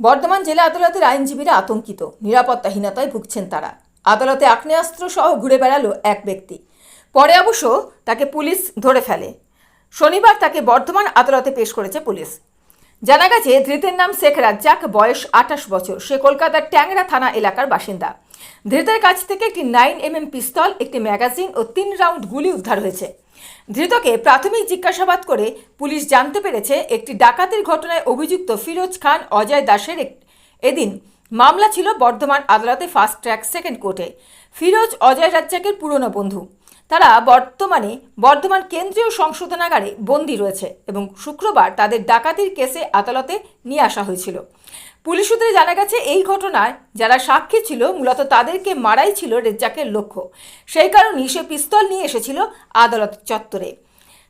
বর্ধমান জেলা আদালতের আইনজীবীরা আতঙ্কিত। নিরাপত্তাহীনতায় ভুগছেন তারা। আদালতে আগ্নেয়াস্ত্র সহ ঘুরে বেড়ালো এক ব্যক্তি। পরে অবশ্য তাকে পুলিশ ধরে ফেলে। শনিবার তাকে বর্ধমান আদালতে পেশ করেছে পুলিশ। জানা গেছে, ধৃতের নাম শেখ রাজ্জাক, বয়স আঠাশ বছর। সে কলকাতার ট্যাংরা থানা এলাকার বাসিন্দা। ধৃতের কাছ থেকে একটি নাইন এমএম পিস্তল, একটি ম্যাগাজিন ও তিন রাউন্ড গুলি উদ্ধার হয়েছে। ধৃতকে প্রাথমিক জিজ্ঞাসাবাদ করে পুলিশ জানতে পেরেছে, একটি ডাকাতির ঘটনায় অভিযুক্ত ফিরোজ খান, অজয় দাসের এদিন মামলা ছিল বর্ধমান আদালতে ফাস্ট ট্র্যাক সেকেন্ড কোর্টে। ফিরোজ, অজয় রাজ্জাকের পুরনো বন্ধু। তারা বর্তমানে বর্ধমান কেন্দ্রীয় সংশোধনাগারে বন্দী রয়েছে এবং শুক্রবার তাদের ডাকাতির কেসে আদালতে নিয়ে আসা হয়েছিল। পুলিশ সূত্রে জানা গেছে, এই ঘটনায় যারা সাক্ষী ছিল, মূলত তাদেরকে মারাই ছিল রেজ্জাকের লক্ষ্য। সেই কারণেই সে পিস্তল নিয়ে এসেছিল আদালত চত্বরে।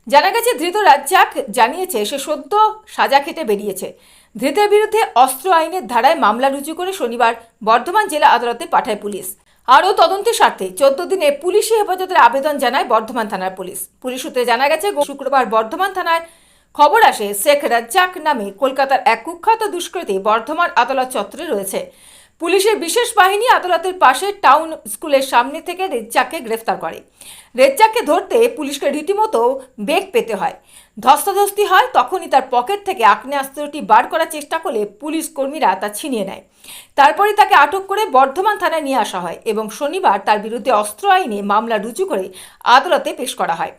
জানা গেছে, ধৃত রাজ্জাক জানিয়েছে, সে সদ্য সাজা খেটে বেরিয়েছে। ধৃতের বিরুদ্ধে অস্ত্র আইনের ধারায় মামলা রুজু করে শনিবার বর্ধমান জেলা আদালতে পাঠায় পুলিশ। আরও তদন্তের স্বার্থে চোদ্দ দিনে পুলিশি হেফাজতের আবেদন জানায় বর্ধমান থানার পুলিশ। পুলিশ সূত্রে জানা গেছে শুক্রবার বর্ধমান থানায় খবর আসে, শেখ রাজ্জাক নামে কলকাতার এক কুখ্যাত দুষ্কৃতী বর্ধমান আদালত চত্বরে রয়েছে। পুলিশের বিশেষ বাহিনী আদালতের পাশে টাউন স্কুলের সামনে থেকে রেজ্জাককে গ্রেফতার করে। রেজ্জাককে ধরতে পুলিশকে রীতিমতো বেগ পেতে হয়। ধস্তাধস্তি হয় তখনই তার পকেট থেকে আগ্নেয়াস্ত্রটি বার করার চেষ্টা করলে পুলিশ কর্মীরা তা ছিনিয়ে নেয়। তারপরে তাকে আটক করে বর্ধমান থানায় নিয়ে আসা হয় এবং শনিবার তার বিরুদ্ধে অস্ত্র আইনে মামলা রুজু করে আদালতে পেশ করা হয়।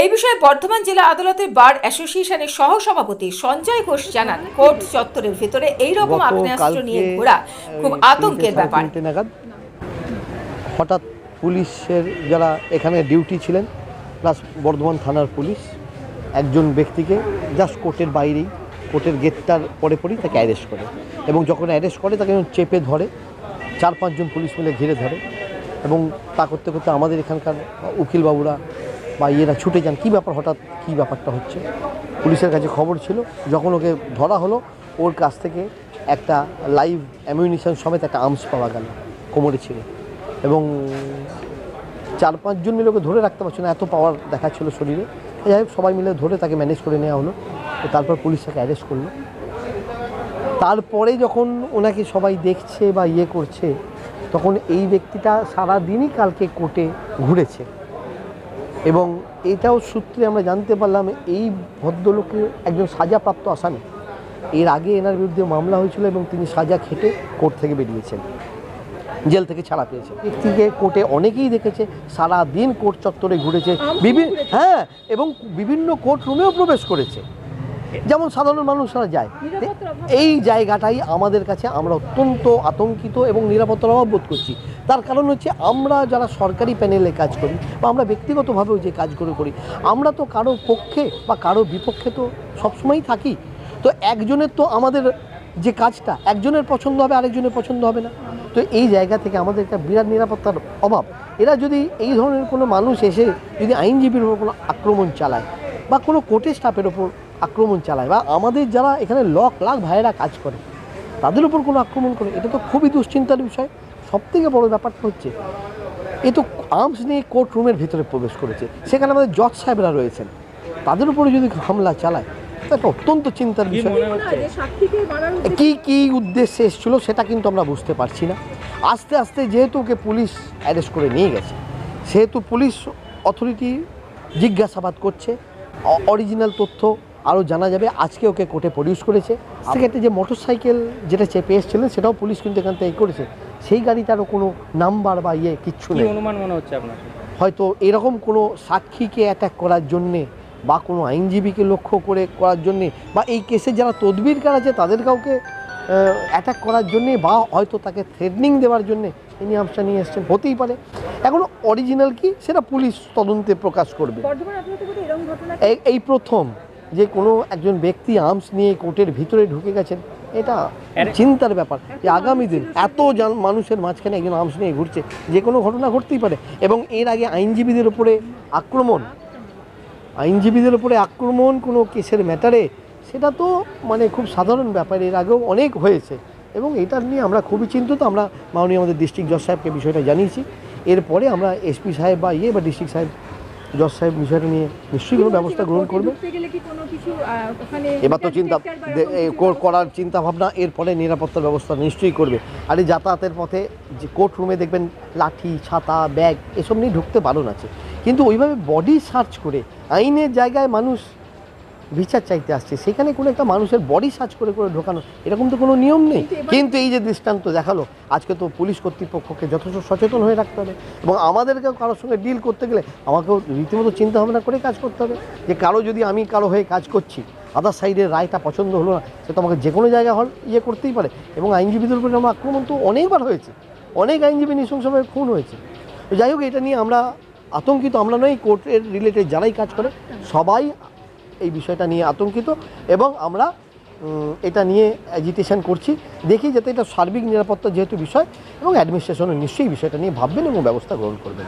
এই বিষয়ে বর্ধমান জেলা আদালতের বার অ্যাসোসিয়েশনের সহ সভাপতি সঞ্জয় ঘোষ জানান কোর্ট চত্বরের ভেতরে এইরকম আগ্নেয়াস্ত্র নিয়ে ঘোরা খুব আতঙ্কের ব্যাপার। হঠাৎ পুলিশের যারা এখানে ডিউটি ছিলেন প্লাস বর্ধমান থানার পুলিশ একজন ব্যক্তিকে জাস্ট কোর্টের বাইরেই, কোর্টের গেটটার পরে পরেই তাকে অ্যারেস্ট করে। এবং যখন অ্যারেস্ট করে, তাকে চেপে ধরে, চার পাঁচজন পুলিশ মিলে ঘিরে ধরে। এবং তা করতে করতে আমাদের এখানকার উকিলবাবুরা বা ইয়েরা ছুটে যান, কী ব্যাপার হঠাৎ, কী ব্যাপারটা হচ্ছে? পুলিশের কাছে খবর ছিল, যখন ওকে ধরা হলো, ওর কাছ থেকে একটা লাইভ অ্যামিউনিশন সমেত একটা আর্মস পাওয়া গেল, কোমরে ছিল এবং চার পাঁচজন মিলে ওকে ধরে রাখতে পারছে না, এত পাওয়ার দেখাচ্ছিল শরীরে। যাই হোক, সবাই মিলে ধরে তাকে ম্যানেজ করে নেওয়া হলো। তো তারপর পুলিশ তাকে অ্যারেস্ট করল। তারপরে যখন ওনাকে সবাই দেখছে বা ইয়ে করছে, তখন এই ব্যক্তিটা সারা দিনই কালকে কোর্টে ঘুরেছে। এবং এটাও সূত্রে আমরা জানতে পারলাম, এই ভদ্রলোকের একজন সাজাপ্রাপ্ত আসামি। এর আগে এনার বিরুদ্ধে মামলা হয়েছিল এবং তিনি সাজা খেটে কোর্ট থেকে বেরিয়েছেন। জেল থেকে ছাড়া পেয়েছে। ব্যক্তিকে কোর্টে অনেকেই দেখেছে সারা দিন কোর্ট চত্বরে ঘুরেছে বিভিন্ন হ্যাঁ এবং বিভিন্ন কোর্ট রুমেও প্রবেশ করেছে। যেমন সাধারণ মানুষরা যায়। এই জায়গাটাই আমাদের কাছে আমরা অত্যন্ত আতঙ্কিত এবং নিরাপত্তার অভাব বোধ করছি। তার কারণ হচ্ছে আমরা যারা সরকারি প্যানেলে কাজ করি বা আমরা ব্যক্তিগতভাবেও যে কাজগুলো করি আমরা তো কারও পক্ষে বা কারও বিপক্ষে তো সবসময়ই থাকি। তো একজনের তো আমাদের যে কাজটা একজনের পছন্দ হবে আরেকজনের পছন্দ হবে না। তো এই জায়গা থেকে আমাদের একটা বিরাট নিরাপত্তার অভাব। এরা যদি এই ধরনের কোনো মানুষ এসে যদি আইনজীবীর উপর কোনো আক্রমণ চালায় বা কোনো কোর্টের স্টাফের ওপর আক্রমণ চালায় বা আমাদের যারা এখানে লক, লাখ ভাইয়েরা কাজ করে, তাদের উপর কোনো আক্রমণ করে, এটা তো খুবই দুশ্চিন্তার বিষয়। সবথেকে বড় ব্যাপারটা হচ্ছে, এ তো আর্মস নিয়ে কোর্ট রুমের ভিতরে প্রবেশ করেছে। সেখানে আমাদের জজ সাহেবরা রয়েছেন। তাদের উপরে যদি হামলা চালায় একটা অত্যন্ত চিন্তার বিষয়। কি কি উদ্দেশ্যে এসেছিল সেটা কিন্তু আমরা বুঝতে পারছি না। আস্তে আস্তে যেহেতু ওকে পুলিশ অ্যারেস্ট করে নিয়ে গেছে সেহেতু পুলিশ অথরিটি জিজ্ঞাসাবাদ করছে অরিজিনাল তথ্য আরও জানা যাবে। আজকে ওকে কোর্টে প্রডিউস করেছে। সেক্ষেত্রে যে মোটর সাইকেল যেটা চেপে এসেছিলেন সেটাও পুলিশ কিন্তু এখান থেকে করেছে। সেই গাড়িটারও কোনো নাম্বার বা ইয়ে কিচ্ছু নেই। অনুমান মনে হচ্ছে আপনার? হয়তো এরকম কোনো সাক্ষীকে অ্যাটাক করার জন্যে বা কোনো আইনজীবীকে লক্ষ্য করে করার জন্যে বা এই কেসে যারা তদবিরকার আছে তাদের কাউকে অ্যাটাক করার জন্যে বা হয়তো তাকে থ্রেডনিং দেওয়ার জন্যে এই নিয়মটা নিয়ে এসছেন হতেই পারে। এখন অরিজিনাল কি? সেটা পুলিশ তদন্তে প্রকাশ করবে। এই এই প্রথম যে কোনো একজন ব্যক্তি আর্মস নিয়ে কোর্টের ভিতরে ঢুকে গেছেন এটা চিন্তার ব্যাপার। যে আগামী দিন এত জন- মানুষের মাঝখানে একজন আর্মস নিয়ে ঘুরছে যে কোনো ঘটনা ঘটতেই পারে। এবং এর আগে আইনজীবীদের উপরে আক্রমণ আইনজীবীদের উপরে আক্রমণ কোনো কেসের ম্যাটারে সেটা তো মানে খুব সাধারণ ব্যাপার। এর আগেও অনেক হয়েছে এবং এটা নিয়ে আমরা খুবই চিন্তিত। আমরা মাননীয় আমাদের ডিস্ট্রিক্ট জজ সাহেবকে বিষয়টা জানিয়েছি। এরপরে আমরা এসপি সাহেব বা ইয়ে বা ডিস্ট্রিক্ট সাহেব জজ সাহেব বিষয়টা নিয়ে নিশ্চয়ই কোনো ব্যবস্থা গ্রহণ করবে। এবার তো চিন্তা করার চিন্তা ভাবনা এরপরে নিরাপত্তার ব্যবস্থা নিশ্চয়ই করবে। আর এই যাতায়াতের পথে যে কোর্ট রুমে দেখবেন লাঠি ছাতা ব্যাগ এসব নিয়ে ঢুকতে বারণ আছে। কিন্তু ওইভাবে বডি সার্চ করে আইনের জায়গায় মানুষ বিচার চাইতে আসছে সেখানে কোনো একটা মানুষের বডি সার্চ করে করে ঢোকানো এরকম তো কোনো নিয়ম নেই। কিন্তু এই যে দৃষ্টান্ত দেখাল আজকে তো পুলিশ কর্তৃপক্ষকে যথেষ্ট সচেতন হয়ে রাখতে হবে এবং আমাদেরকেও কারোর সঙ্গে ডিল করতে গেলে আমাকেও রীতিমতো চিন্তা ভাবনা করে কাজ করতে হবে যে কারও যদি আমি কারও হয়ে কাজ করছি আদার সাইডের রায়টা পছন্দ হলো না সে তো আমাকে যে কোনো জায়গায় হল ইয়ে করতেই পারে। এবং আইনজীবীদের উপরে আমার আক্রমণ তো অনেকবার হয়েছে অনেক আইনজীবী নৃশংসভাবে খুন হয়েছে। তো যাই হোক এটা নিয়ে আমরা আতঙ্কিত আমরা নয় কোর্টের রিলেটেড যারাই কাজ করে, সবাই এই বিষয়টা নিয়ে আতঙ্কিত এবং আমরা এটা নিয়ে অ্যাজিটেশন করছি। দেখি যাতে এটা সার্বিক নিরাপত্তা যেহেতু বিষয় এবং অ্যাডমিনিস্ট্রেশনও নিশ্চয়ই বিষয়টা নিয়ে ভাববেন এবং ব্যবস্থা গ্রহণ করবেন।